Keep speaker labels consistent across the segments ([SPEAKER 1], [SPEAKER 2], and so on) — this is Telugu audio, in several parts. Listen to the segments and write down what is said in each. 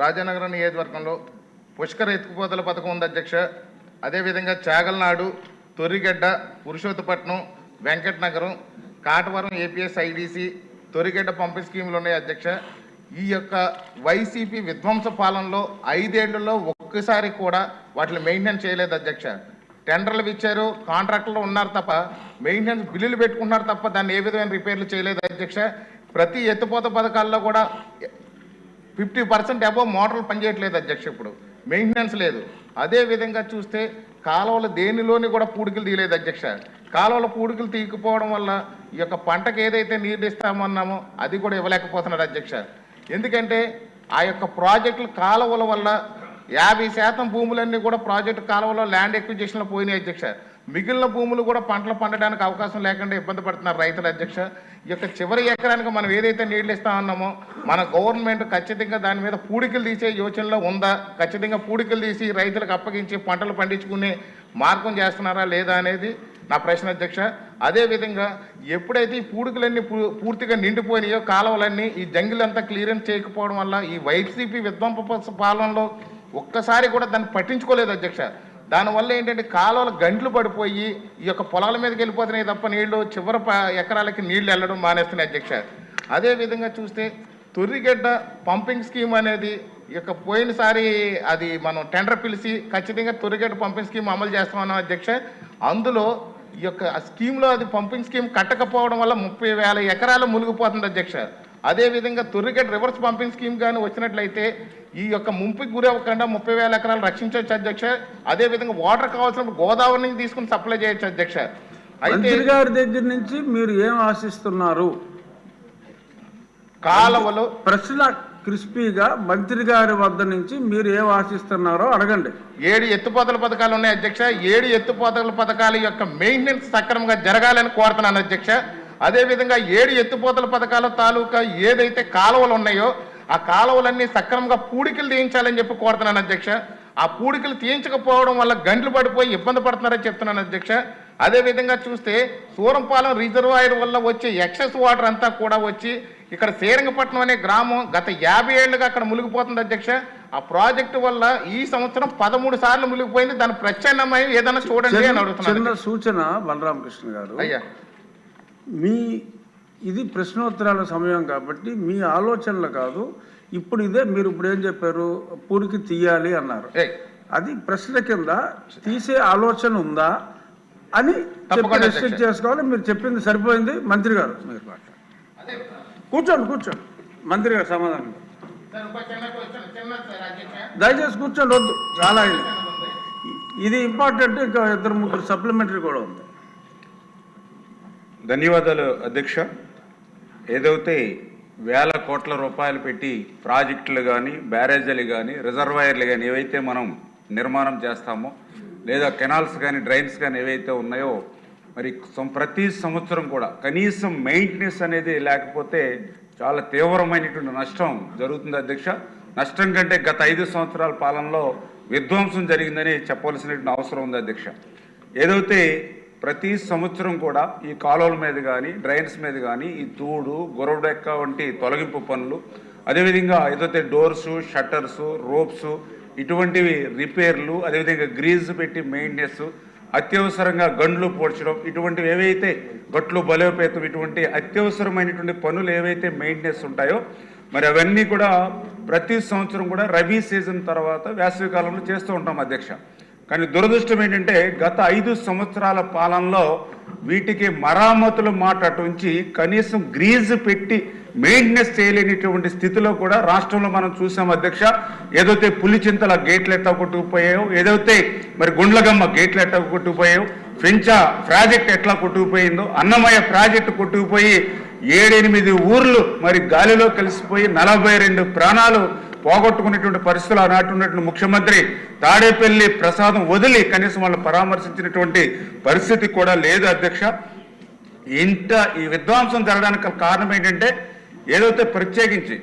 [SPEAKER 1] రాజానగరం నియోజకవర్గంలో పుష్కర ఎత్తుకుపోతల పథకం ఉంది అధ్యక్ష. అదేవిధంగా చాగల్నాడు తొర్రిగడ్డ పురుషోత్తపట్నం వెంకటనగరం కాటవరం ఏపీఎస్ ఐడిసి తొరిగడ్డ పంపిణీ స్కీములు ఉన్నాయి అధ్యక్ష. ఈ యొక్క వైసీపీ విధ్వంస పాలనలో ఐదేళ్ళలో ఒక్కసారి కూడా వాటిని మెయింటైన్ చేయలేదు అధ్యక్ష. టెండర్లు ఇచ్చారు కాంట్రాక్టులు ఉన్నారు తప్ప మెయింటెనెన్స్ బిల్లులు పెట్టుకున్నారు తప్ప దాన్ని ఏ విధమైన రిపేర్లు చేయలేదు అధ్యక్ష. ప్రతి ఎత్తుపోత పథకాల్లో కూడా ఫిఫ్టీ పర్సెంట్ అబోవ్ మోటార్లు పనిచేయట్లేదు అధ్యక్ష ఇప్పుడు. మెయింటెనెన్స్ లేదు. అదే విధంగా చూస్తే కాలువలు దేనిలోని కూడా పూడికలు తీయలేదు అధ్యక్ష. కాలువల పూడికలు తీయకపోవడం వల్ల ఈ యొక్క పంటకు ఏదైతే నీరు ఇస్తామన్నామో అది కూడా ఇవ్వలేకపోతున్నాడు అధ్యక్ష. ఎందుకంటే ఆ యొక్క ప్రాజెక్టులు కాలువల వల్ల యాభై శాతం భూములన్నీ కూడా ప్రాజెక్టు కాలువలో ల్యాండ్ ఎక్విజిషన్లో పోయినాయి అధ్యక్ష. మిగిలిన భూములు కూడా పంటలు పండడానికి అవకాశం లేకుండా ఇబ్బంది పడుతున్నారు రైతుల అధ్యక్ష. ఈ యొక్క చివరి ఎకరానికి మనం ఏదైతే నీళ్ళు ఇస్తా ఉన్నామో మన గవర్నమెంట్ ఖచ్చితంగా దాని మీద పూడికలు తీసే యోచనలో ఉందా? ఖచ్చితంగా పూడికలు తీసి రైతులకు అప్పగించి పంటలు పండించుకునే మార్గం చేస్తున్నారా లేదా అనేది నా ప్రశ్న అధ్యక్ష. అదేవిధంగా ఎప్పుడైతే ఈ పూడికలన్నీ పూ- పూర్తిగా నిండిపోయినాయో కాలువలన్నీ ఈ జంగిలంతా క్లియరెన్స్ చేయకపోవడం వల్ల ఈ వైసీపీ విధ్వంస పాలనలో ఒక్కసారి కూడా దాన్ని పట్టించుకోలేదు అధ్యక్ష. దానివల్ల ఏంటంటే కాలువలు గంటలు పడిపోయి ఈ యొక్క పొలాల మీదకి వెళ్ళిపోతున్నాయి తప్ప నీళ్ళు చివరి ఎకరాలకి నీళ్ళు వెళ్ళడం మానేస్తున్నాయి అధ్యక్ష. అదే విధంగా చూస్తే తొర్రిగడ్డ పంపింగ్ స్కీమ్ అనేది ఈ యొక్క పోయినసారి అది మనం టెండర్ పిలిచి ఖచ్చితంగా తొర్రిగడ్డ పంపింగ్ స్కీమ్ అమలు చేస్తామన్నాం అధ్యక్ష. అందులో ఈ యొక్క స్కీమ్లో అది పంపింగ్ స్కీమ్ కట్టకపోవడం వల్ల ముప్పై వేల ఎకరాలు మునిగిపోతుంది అధ్యక్ష. అదేవిధంగా తొర్రిగడ్డ రివర్స్ పంపింగ్ స్కీమ్ కానీ వచ్చినట్లయితే ఈ యొక్క ముంపుకి గురి అవ్వకుండా ముప్పై వేల ఎకరాలు రక్షించవచ్చు అధ్యక్ష. అదేవిధంగా వాటర్ కావాల్సినప్పుడు గోదావరి నుంచి తీసుకుని సప్లై చేయొచ్చు అధ్యక్ష. అయితే
[SPEAKER 2] గారి దగ్గర నుంచి మీరు ఏం ఆశిస్తున్నారు?
[SPEAKER 1] కాలువలు
[SPEAKER 2] ప్రశ్న క్రిస్పీగా మంత్రి గారి వద్ద నుంచి మీరు ఏం ఆశిస్తున్నారో అడగండి.
[SPEAKER 1] ఏడు ఎత్తుపోతల పథకాలు ఉన్నాయి అధ్యక్ష. ఏడు ఎత్తుపోతల పథకాల యొక్క మెయింటెనెన్స్ సక్రమంగా జరగాలని కోరుతున్నాను అధ్యక్ష. అదేవిధంగా ఏడు ఎత్తుపోతల పథకాల తాలూకా ఏదైతే కాలువలు ఉన్నాయో ఆ కాలువలన్నీ సక్రమంగా పూడికలు తీయించాలని చెప్పి కోరుతున్నాను అధ్యక్ష. ఆ పూడికలు తీయించకపోవడం వల్ల గంటలు పడిపోయి ఇబ్బంది పడుతున్నారని చెప్తున్నాను అధ్యక్ష. అదేవిధంగా చూస్తే సూరంపాలెం రిజర్వాయర్ వల్ల వచ్చే ఎక్సెస్ వాటర్ అంతా కూడా వచ్చి ఇక్కడ శ్రీరంగపట్నం అనే గ్రామం గత యాభై ఏళ్ళుగా అక్కడ మునిగిపోతుంది అధ్యక్ష. ఆ ప్రాజెక్టు వల్ల ఈ సంవత్సరం పదమూడు సార్లు మునిగిపోయింది. దాని ప్రత్యామ్నాయం ఏదైనా చూడండి అని అడుగుతున్నాను
[SPEAKER 2] సూచన బలరామకృష్ణ గారు.
[SPEAKER 1] అయ్యా.
[SPEAKER 2] మీ ఇది ప్రశ్నోత్తరాల సమయం కాబట్టి మీ ఆలోచనలు కాదు. ఇప్పుడు ఇదే మీరు ఇప్పుడు ఏం చెప్పారు? పూరికి తీయాలి అన్నారు. అది ప్రశ్న కింద తీసే ఆలోచన ఉందా అని రెస్ట్రిక్ట్. చేసుకోవాలి. మీరు చెప్పింది సరిపోయింది. మంత్రి గారు. మీరు కూర్చోండి కూర్చోండి. మంత్రి గారు సమాధానం.
[SPEAKER 1] సార్, ఒక చిన్న question, చిన్నది సార్ అధ్యక్ష.
[SPEAKER 2] దయచేసి కూర్చోండి వద్దు. చాలా అయింది. ఇది ఇంపార్టెంట్ ఇంకా ఇద్దరు ముగ్గురు సప్లిమెంటరీ కూడా ఉంది.
[SPEAKER 3] ధన్యవాదాలు అధ్యక్ష. ఏదైతే వేల కోట్ల రూపాయలు పెట్టి ప్రాజెక్టులు కానీ బ్యారేజీలు కానీ రిజర్వాయర్లు కానీ ఏవైతే మనం నిర్మాణం చేస్తామో లేదా కెనాల్స్ కానీ డ్రైన్స్ కానీ ఏవైతే ఉన్నాయో మరి ప్రతి సంవత్సరం కూడా కనీసం మెయింటెనెన్స్ అనేది లేకపోతే చాలా తీవ్రమైనటువంటి నష్టం జరుగుతుంది అధ్యక్ష. నష్టం కంటే గత ఐదు సంవత్సరాల పాలనలో విధ్వంసం జరిగిందని చెప్పవలసినటువంటి అవసరం ఉంది అధ్యక్ష. ఏదైతే ప్రతి సంవత్సరం కూడా ఈ కాలువల మీద కానీ డ్రైన్స్ మీద కానీ ఈ తూడు గొరవడెక్క వంటి తొలగింపు పనులు అదేవిధంగా ఏదైతే డోర్సు షట్టర్సు రోప్స్ ఇటువంటివి రిపేర్లు అదేవిధంగా గ్రీజ్ పెట్టి మెయింటెనెన్స్ అత్యవసరంగా గండ్లు పోడ్చడం ఇటువంటివి ఏవైతే గట్లు బలోపేతం ఇటువంటి అత్యవసరమైనటువంటి పనులు ఏవైతే మెయింటెనెన్స్ ఉంటాయో మరి అవన్నీ కూడా ప్రతి సంవత్సరం కూడా రబీ సీజన్ తర్వాత వేసవి కాలంలో చేస్తూ ఉంటాం అధ్యక్ష. కానీ దురదృష్టం ఏంటంటే గత ఐదు సంవత్సరాల పాలనలో వీటికి మరామతులు మాట కనీసం గ్రీజ్ పెట్టి మెయింటెనెన్స్ చేయలేనిటువంటి స్థితిలో కూడా రాష్ట్రంలో మనం చూసాం అధ్యక్ష. ఏదైతే పులిచింతల గేట్లు ఎట్లా కొట్టుకుపోయాయో ఏదైతే మరి గుండ్లగమ్మ గేట్లు ఎట్లా కొట్టుకుపోయాయో ఫ్రెంచా ప్రాజెక్ట్ ఎట్లా కొట్టుకుపోయిందో అన్నమయ్య ప్రాజెక్టు కొట్టుకుపోయి ఏడెనిమిది ఊర్లు మరి గాలిలో కలిసిపోయి నలభై రెండు ప్రాణాలు పోగొట్టుకునేటువంటి పరిస్థితులు ఆనాటి ఉన్నటువంటి ముఖ్యమంత్రి తాడేపల్లి ప్రసాదం వదిలి కనీసం వాళ్ళు పరామర్శించినటువంటి పరిస్థితి కూడా లేదు అధ్యక్ష. ఇంత ఈ విధ్వంసం జరగడానికి కారణం ఏంటంటే ఏదైతే ప్రత్యేకించి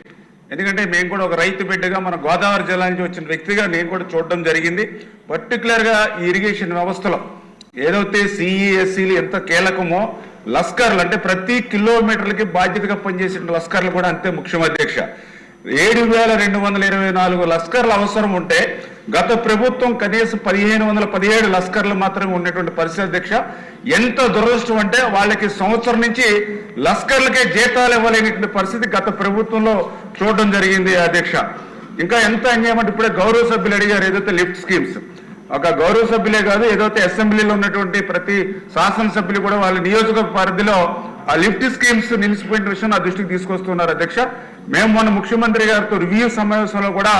[SPEAKER 3] ఎందుకంటే మేము కూడా ఒక రైతు బిడ్డగా మన గోదావరి జిల్లా నుంచి వచ్చిన వ్యక్తిగా నేను కూడా చూడడం జరిగింది. పర్టికులర్గా ఈ ఇరిగేషన్ వ్యవస్థలో ఏదైతే సిఈఎస్సీలు ఎంత కీలకమో లస్కర్లు అంటే ప్రతి కిలోమీటర్లకి బాధ్యతగా పనిచేసిన లస్కర్లు కూడా అంతే ముఖ్యం అధ్యక్ష. ఏడు వేల రెండు వందల ఇరవై నాలుగు లస్కర్లు అవసరం ఉంటే గత ప్రభుత్వం కనీసం పదిహేను వందల పదిహేడు లస్కర్లు మాత్రమే ఉన్నటువంటి పరిస్థితి అధ్యక్ష. ఎంత దురదృష్టం అంటే వాళ్ళకి సంవత్సరం నుంచి లస్కర్లకే జీతాలు ఇవ్వలేనటువంటి పరిస్థితి గత ప్రభుత్వంలో చూడడం జరిగింది అధ్యక్ష. ఇంకా ఎంత అన్యాయం ఇప్పుడే గౌరవ సభ్యులు అడిగారు ఏదైతే లిఫ్ట్ స్కీమ్స్. ఒక గౌరవ సభ్యులే కాదు ఏదైతే అసెంబ్లీలో ఉన్నటువంటి ప్రతి శాసనసభ్యులు కూడా వాళ్ళ నియోజక పరిధిలో ఆ లిఫ్ట్ స్కీమ్స్ నిలిచిపోయిన విషయం నా దృష్టికి తీసుకొస్తున్నారు అధ్యక్ష. మేము మొన్న ముఖ్యమంత్రి గారితో రివ్యూ సమావేశంలో కూడా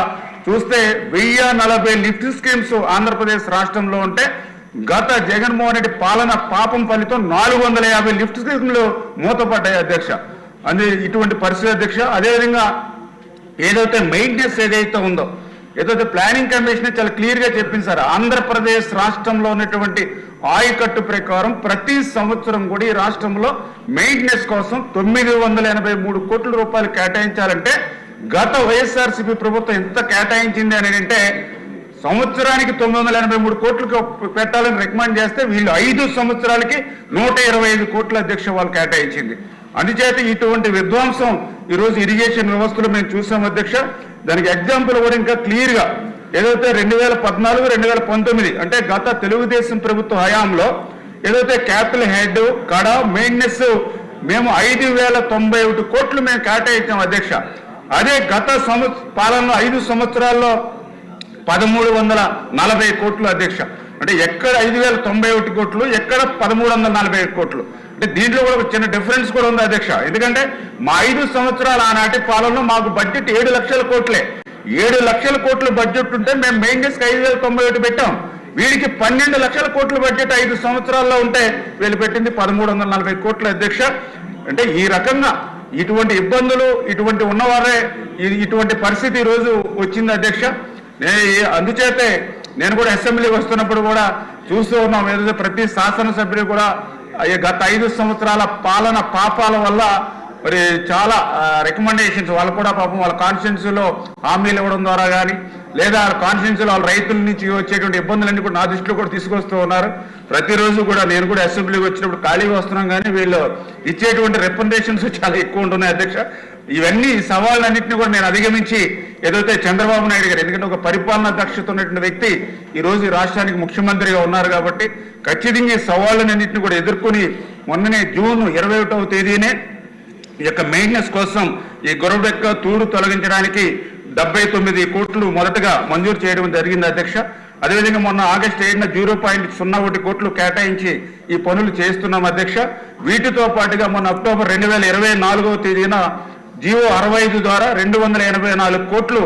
[SPEAKER 3] చూస్తే వెయ్యి నలభై లిఫ్ట్ స్కీమ్స్ ఆంధ్రప్రదేశ్ రాష్ట్రంలో ఉంటే గత జగన్మోహన్ రెడ్డి పాలన పాపం ఫలితం నాలుగు వందల యాభై లిఫ్ట్ స్కీమ్లు మూతపడ్డాయి అధ్యక్ష. అందుకే ఇటువంటి పరిస్థితి అధ్యక్ష. అదేవిధంగా ఏదైతే మెయింటెనెన్స్ ఏదైతే ఉందో ఏదైతే ప్లానింగ్ కమిషన్ చాలా క్లియర్గా చెప్పింది సార్ ఆంధ్రప్రదేశ్ రాష్ట్రంలో ఉన్నటువంటి ఆయకట్టు ప్రకారం ప్రతి సంవత్సరం కూడా ఈ రాష్ట్రంలో మెయింటెనెన్స్ కోసం తొమ్మిది వందల ఎనభై మూడు కోట్ల రూపాయలు కేటాయించాలంటే గత వైఎస్ఆర్సీపీ ప్రభుత్వం ఎంత కేటాయించింది అని అంటే సంవత్సరానికి తొమ్మిది వందల ఎనభై మూడు కోట్లకు పెట్టాలని రికమెండ్ చేస్తే వీళ్ళు ఐదు సంవత్సరాలకి నూట ఇరవై ఐదు కోట్ల అధ్యక్ష వాళ్ళు కేటాయించింది. అందుచేత ఇటువంటి విధ్వంసం ఈరోజు ఇరిగేషన్ వ్యవస్థలో మేము చూసాం అధ్యక్ష. దానికి ఎగ్జాంపుల్ కూడా ఇంకా క్లియర్గా ఏదైతే రెండు వేల పద్నాలుగు రెండు వేల పంతొమ్మిది అంటే గత తెలుగుదేశం ప్రభుత్వ హయాంలో ఏదైతే క్యాపిటల్ హెడ్ కడ మెయింటెనెన్స్ మేము ఐదు వేల తొంభై ఒకటి కోట్లు మేము కేటాయించాం అధ్యక్ష. అదే గత సంవత్స పాలనలో ఐదు సంవత్సరాల్లో పదమూడు వందల నలభై కోట్లు అధ్యక్ష. అంటే ఎక్కడ ఐదు వేల తొంభై ఒకటి కోట్లు ఎక్కడ పదమూడు వందల నలభై కోట్లు. అంటే దీంట్లో కూడా ఒక చిన్న డిఫరెన్స్ కూడా ఉంది అధ్యక్ష. ఎందుకంటే మా ఐదు సంవత్సరాల ఆనాటి పాలనలో మాకు బడ్జెట్ ఏడు లక్షల కోట్లే. ఏడు లక్షల కోట్ల బడ్జెట్ ఉంటే మేము మెయింటెనెన్స్ ఐదు వేల తొంభై ఒకటి పెట్టాం. వీడికి పన్నెండు లక్షల కోట్ల బడ్జెట్ ఐదు సంవత్సరాల్లో ఉంటే వీళ్ళు పెట్టింది పదమూడు వందల నలభై కోట్ల అధ్యక్ష. అంటే ఈ రకంగా ఇటువంటి ఇబ్బందులు ఇటువంటి ఉన్నవారే ఇటువంటి పరిస్థితి ఈరోజు రోజు వచ్చింది అధ్యక్ష. నే- అందుచేతే నేను కూడా అసెంబ్లీ వస్తున్నప్పుడు కూడా చూస్తూ ఉన్నాం. ఏదైతే ప్రతి శాసనసభ్యులు కూడా గత ఐదు సంవత్సరాల పాలన పాపాల వల్ల మరి చాలా రికమెండేషన్స్ వాళ్ళు కూడా పాపం వాళ్ళ కాన్స్టిట్యున్సీలో హామీలు ఇవ్వడం ద్వారా కానీ లేదా కాన్స్టిట్యున్సీలో వాళ్ళ రైతుల నుంచి వచ్చేటువంటి ఇబ్బందులన్నీ కూడా నా దృష్టిలో కూడా తీసుకొస్తూ ఉన్నారు. ప్రతిరోజు కూడా నేను కూడా అసెంబ్లీకి వచ్చినప్పుడు ఖాళీగా వస్తున్నాం కానీ వీళ్ళు ఇచ్చేటువంటి రికమెండేషన్స్ చాలా ఎక్కువ ఉంటున్నాయి అధ్యక్ష. ఇవన్నీ సవాళ్ళన్నింటినీ కూడా నేను అధిగమించి ఏదైతే చంద్రబాబు నాయుడు గారు ఎందుకంటే ఒక పరిపాలన దక్షత ఉన్నటువంటి వ్యక్తి ఈ రోజు రాష్ట్రానికి ముఖ్యమంత్రిగా ఉన్నారు కాబట్టి ఖచ్చితంగా ఈ సవాళ్ళన్నింటినీ కూడా ఎదుర్కొని మొన్ననే జూన్ ఇరవై ఒకటవ తేదీనే ఈ యొక్క మెయింటెనెన్స్ కోసం ఈ గొరవడెక్క తూడు తొలగించడానికి డెబ్బై తొమ్మిది కోట్లు మొదటగా మంజూరు చేయడం జరిగింది అధ్యక్ష. అదేవిధంగా మొన్న ఆగస్టు ఏడున జీరో పాయింట్ సున్నా ఒకటి కోట్లు కేటాయించి ఈ పనులు చేస్తున్నాం అధ్యక్ష. వీటితో పాటుగా మొన్న అక్టోబర్ రెండు వేల ఇరవై నాలుగవ తేదీన జియో అరవై ఐదు ద్వారా రెండు వందల ఎనభై నాలుగు కోట్లు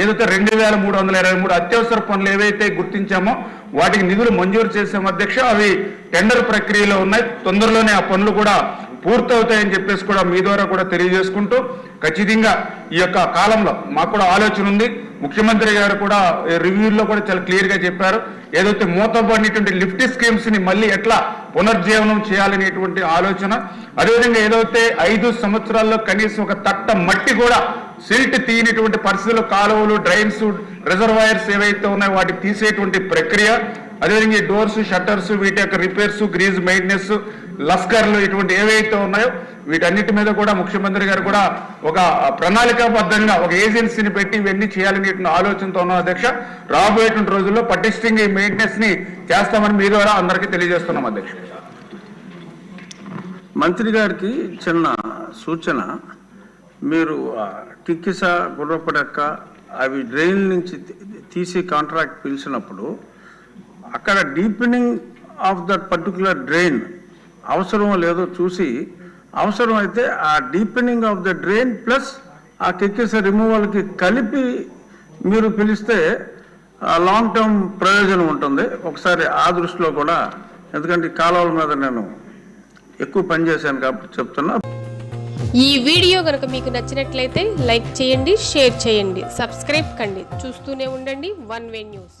[SPEAKER 3] ఏదైతే రెండు వేల మూడు వందల ఇరవై మూడు అత్యవసర పనులు ఏవైతే గుర్తించామో వాటికి నిధులు మంజూరు చేసాం అధ్యక్ష. అవి టెండర్ ప్రక్రియలో ఉన్నాయి. తొందరలోనే ఆ పనులు కూడా పూర్తవుతాయని చెప్పేసి కూడా మీ ద్వారా కూడా తెలియజేసుకుంటూ ఖచ్చితంగా ఈ యొక్క కాలంలో మాకు కూడా ఆలోచన ఉంది. ముఖ్యమంత్రి గారు కూడా రివ్యూలో రివ్యూల్లో కూడా చాలా క్లియర్గా చెప్పారు. ఏదైతే మూతపడినటువంటి లిఫ్ట్ స్కీమ్స్ని మళ్ళీ ఎట్లా పునర్జీవనం చేయాలనేటువంటి ఆలోచన అదేవిధంగా ఏదైతే ఐదు సంవత్సరాల్లో కనీసం ఒక తట్ట మట్టి కూడా సిల్ట్ తీయనటువంటి పరిస్థితులు కాలువలు డ్రైన్స్ రిజర్వాయర్స్ ఏవైతే ఉన్నాయో వాటికి తీసేటువంటి ప్రక్రియ అదేవిధంగా ఈ డోర్స్ షట్టర్స్ వీటి యొక్క రిపేర్స్ గ్రీజ్ మెయింటెనెన్స్ లస్కర్లు ఇటువంటి ఏవైతే ఉన్నాయో వీటన్నిటి మీద కూడా ముఖ్యమంత్రి గారు కూడా ఒక ప్రణాళికాబద్ధంగా ఒక ఏజెన్సీని పెట్టి ఇవన్నీ చేయాలని ఆలోచనతో ఉన్నాం అధ్యక్ష. రాబోయేటువంటి రోజుల్లో పటిష్టంగా ఈ మెయింటెనెన్స్ని చేస్తామని మీ ద్వారా అందరికీ తెలియజేస్తున్నాం అధ్యక్ష.
[SPEAKER 2] మంత్రి గారికి చిన్న సూచన. మీరు టిక్కిస గుర్రపడక్క అవి డ్రైన్ నుంచి తీసి కాంట్రాక్ట్ పిలిచినప్పుడు అక్కడ deepening of that particular drain అవసరమో లేదో చూసి అవసరం అయితే ఆ deepening of the drain plus ఆ కెక్కిస రిమూవల్కి కలిపి మీరు పిలిస్తే లాంగ్ టర్మ్ ప్రయోజనం ఉంటుంది. ఒకసారి ఆ దృష్టిలో కూడా ఎందుకంటే కాలువల మీద నేను ఎక్కువ పనిచేశాను కాబట్టి చెప్తున్నా.
[SPEAKER 4] ఈ వీడియో కనుక మీకు నచ్చినట్లయితే లైక్ చేయండి షేర్ చేయండి సబ్స్క్రైబ్ కండి. చూస్తూనే ఉండండి వన్ వే న్యూస్.